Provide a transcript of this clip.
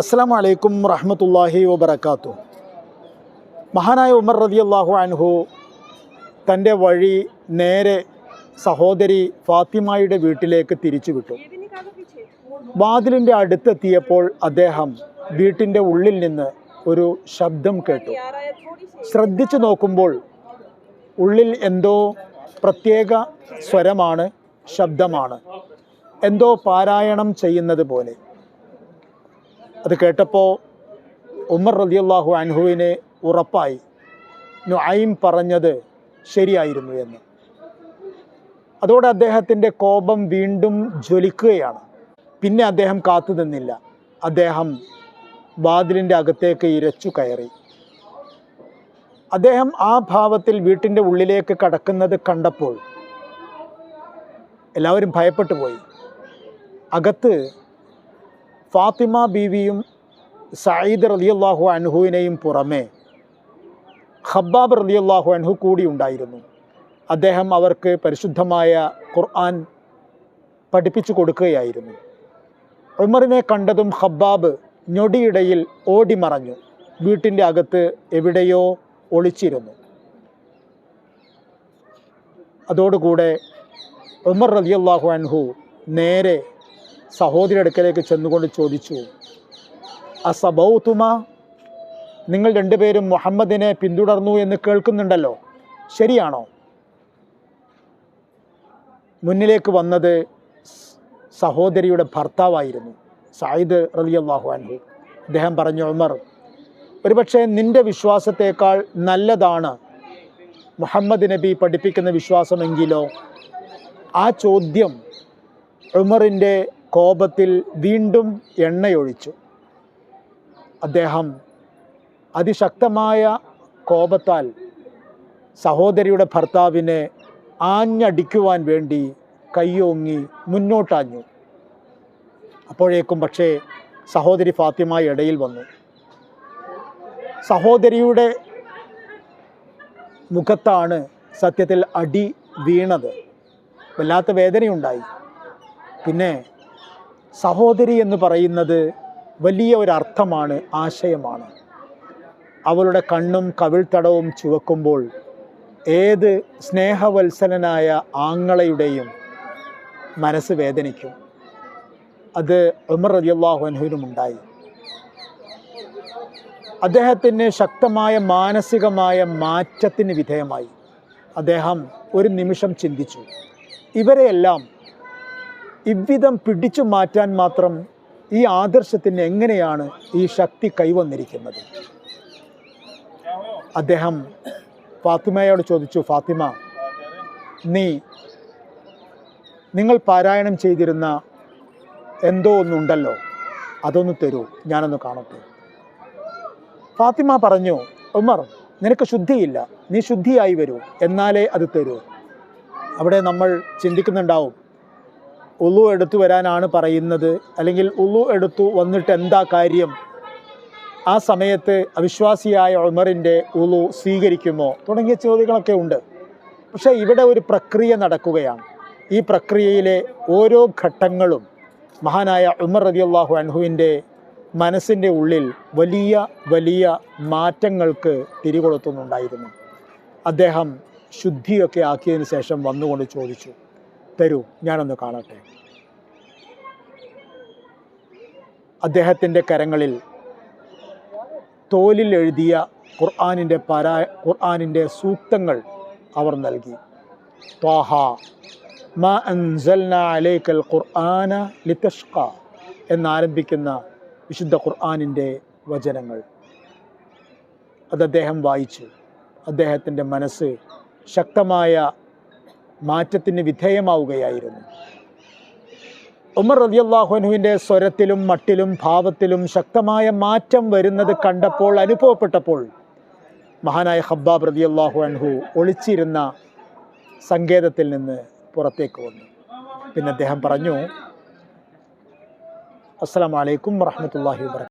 അസ്സാം വലൈക്കും റഹമത്തല്ലാഹി വബർക്കാത്തു മഹാനായ ഉമർ റതി അള്ളാഹു അൻഹു തന്റെ വഴി നേരെ സഹോദരി ഫാത്തിമയുടെ വീട്ടിലേക്ക് തിരിച്ചു വിട്ടു. വാതിലിന്റെ അടുത്തെത്തിയപ്പോൾ അദ്ദേഹം വീട്ടിന്റെ ഉള്ളിൽ നിന്ന് ഒരു ശബ്ദം കേട്ടു. ശ്രദ്ധിച്ചു നോക്കുമ്പോൾ ഉള്ളിൽ എന്തോ പ്രത്യേക സ്വരമാണ് ശബ്ദമാണ്. എന്തോ പാരായണം ചെയ്യുന്നത് പോലെ. അത് കേട്ടപ്പോൾ ഉമർ റളിയല്ലാഹു അൻഹുവിന് ഉറപ്പായി. നുഐം പറഞ്ഞത് ശരിയായിരുന്നു എന്ന്. അതോടെ അദ്ദേഹത്തിന്റെ കോപം വീണ്ടും ജ്വലിക്കുകയാണ്. പിന്നെ അദ്ദേഹം കാത്തു നിന്നില്ല. അദ്ദേഹം വാതിലിന്റെ അകത്തേക്ക് ഇരച്ചു കയറി. അദ്ദേഹം ആ ഭാവത്തിൽ വീട്ടിന്റെ ഉള്ളിലേക്ക് കടക്കുന്നത് കണ്ടപ്പോൾ എല്ലാവരും ഭയപ്പെട്ടു പോയി. അകത്ത് ഫാത്തിമ ബീവിയും സയ്യിദ് റലിയല്ലാഹു അൻഹുവിനെയും പുറമെ ഖബ്ബാബ് റലിയല്ലാഹു അൻഹു കൂടി ഉണ്ടായിരുന്നു. അദ്ദേഹം അവർക്ക് പരിശുദ്ധമായ ഖുർആൻ പഠിപ്പിച്ചു കൊടുക്കുകയായിരുന്നു. ഉമറിനെ കണ്ടതും ഖബ്ബാബ് ഞൊടിയിടയിൽ ഓടിമറഞ്ഞു. വീട്ടിന്റെ അകത്ത് എവിടെയോ ഒളിച്ചിരുന്നു. അതോടുകൂടെ ഉമർ റലിയല്ലാഹു അൻഹു നേരെ സഹോദരി അടുക്കലേക്ക് ചെന്നുകൊണ്ട് ചോദിച്ചു അസബൗത്തുമ? നിങ്ങൾ രണ്ടുപേരും മുഹമ്മദിനെ പിന്തുടർന്നു എന്ന് കേൾക്കുന്നുണ്ടല്ലോ ശരിയാണോ? മുന്നിലേക്ക് വന്നത് സഹോദരിയുടെ ഭർത്താവായിരുന്നു സായിദ് റലിയല്ലാഹു അൻഹു. അദ്ദേഹം പറഞ്ഞു ഉമർ ഒരുപക്ഷെ നിന്റെ വിശ്വാസത്തേക്കാൾ നല്ലതാണ് മുഹമ്മദ് നബി പഠിപ്പിക്കുന്ന വിശ്വാസമെങ്കിലോ? ആ ചോദ്യം ഉമറിന്റെ കോപത്തിൽ വീണ്ടും എണ്ണയൊഴിച്ചു. അദ്ദേഹം അതിശക്തമായ കോപത്താൽ സഹോദരിയുടെ ഭർത്താവിനെ ആഞ്ഞടിക്കുവാൻ വേണ്ടി കയ്യോങ്ങി മുന്നോട്ടാഞ്ഞു. അപ്പോഴേക്കും പക്ഷേ സഹോദരി ഫാത്തിമ ഇടയിൽ വന്നു. സഹോദരിയുടെ മുഖത്താണ് സത്യത്തിൽ അടി വീണത്. വല്ലാത്ത വേദനയുണ്ടായി. പിന്നെ സഹോദരി എന്ന് പറയുന്നത് വലിയ അർത്ഥമാണ് ആശയമാണ്. അവളുടെ കണ്ണും കവിൾത്തടവും ചുവക്കുമ്പോൾ ഏത് സ്നേഹവത്സലനായ ആങ്ങളയുടെയും മനസ്സ് വേദനിക്കും. അത് ഉമർ റളിയല്ലാഹു അൻഹുവിനും ഉണ്ടായി. അദ്ദേഹത്തിന് ശക്തമായ മാനസികമായ മാറ്റത്തിന് വിധേയമായി. അദ്ദേഹം ഒരു നിമിഷം ചിന്തിച്ചു. ഇവരെയെല്ലാം ഇவ்விധം പിടിച്ചു മാറ്റാൻ മാത്രം ഈ ആദർശത്തിന് എങ്ങനെയാണ് ഈ ശക്തി കൈവന്നിരിക്കുന്നത്? അദ്ദേഹം ഫാത്തിമയോട് ചോദിച്ചു ഫാത്തിമ നീ നിങ്ങൾ പാരായണം ചെയ്തിരുന്ന എന്തോ ഒന്നുണ്ടല്ലോ അതൊന്ന് തരൂ ഞാനൊന്ന് കാണട്ടെ. ഫാത്തിമ പറഞ്ഞു ഉമർ നിനക്ക് ശുദ്ധിയില്ല നീ ശുദ്ധിയായി വരൂ എന്നാലേ അത് തരൂ. അവിടെ നമ്മൾ ചിന്തിക്കുന്നുണ്ടാവും ഉളു എടുത്തു വരാനാണ് പറയുന്നത്. അല്ലെങ്കിൽ ഉള്ളു എടുത്തു വന്നിട്ട് എന്താ കാര്യം? ആ സമയത്ത് അവിശ്വാസിയായ ഉമറിന്റെ ഉളു സ്വീകരിക്കുമോ തുടങ്ങിയ ചോദ്യങ്ങളൊക്കെ ഉണ്ട്. പക്ഷേ ഇവിടെ ഒരു പ്രക്രിയ നടക്കുകയാണ്. ഈ പ്രക്രിയയിലെ ഓരോ ഘട്ടങ്ങളും മഹാനായ ഉമർ റതിയല്ലാഹു അൻഹുവിന്റെ മനസ്സിന്റെ ഉള്ളിൽ വലിയ വലിയ മാറ്റങ്ങൾക്ക് തിരികൊളുത്തുന്നുണ്ടായിരുന്നു. അദ്ദേഹം ശുദ്ധിയൊക്കെ ആക്കിയതിന് ശേഷം വന്നുകൊണ്ട് ചോദിച്ചു. തരൂ. ഞാനൊന്ന് കാണട്ടെ. അദ്ദേഹത്തിന്റെ കരങ്ങളിൽ തോലിൽ എഴുതിയ ഖുർആാനിന്റെ പരാ ഖുർആാനിന്റെ സൂക്തങ്ങൾ അവർ നൽകി. ത്വാഹ മാ ഖുർആന ലിതഷ്ക എന്നാരംഭിക്കുന്ന വിശുദ്ധ ഖുർആാനിന്റെ വചനങ്ങൾ. അത് അദ്ദേഹം വായിച്ചു. അദ്ദേഹത്തിന്റെ മനസ്സ് ശക്തമായ മാറ്റത്തിന് വിധേയമാവുകയായിരുന്നു. ഉമർ റതിയല്ലാഹുനുവിന്റെ സ്വരത്തിലും മട്ടിലും ഭാവത്തിലും ശക്തമായ മാറ്റം വരുന്നത് കണ്ടപ്പോൾ അനുഭവപ്പെട്ടപ്പോൾ മഹാനായ ഹബ്ബാബ് റതിയല്ലാഹു അൻഹു ഒളിച്ചിരുന്ന സങ്കേതത്തിൽ നിന്ന് പുറത്തേക്ക് വന്നു. പിന്നെ അദ്ദേഹം പറഞ്ഞു അസ്സലാമലൈക്കും വറഹമത്തല്ലാഹി വാ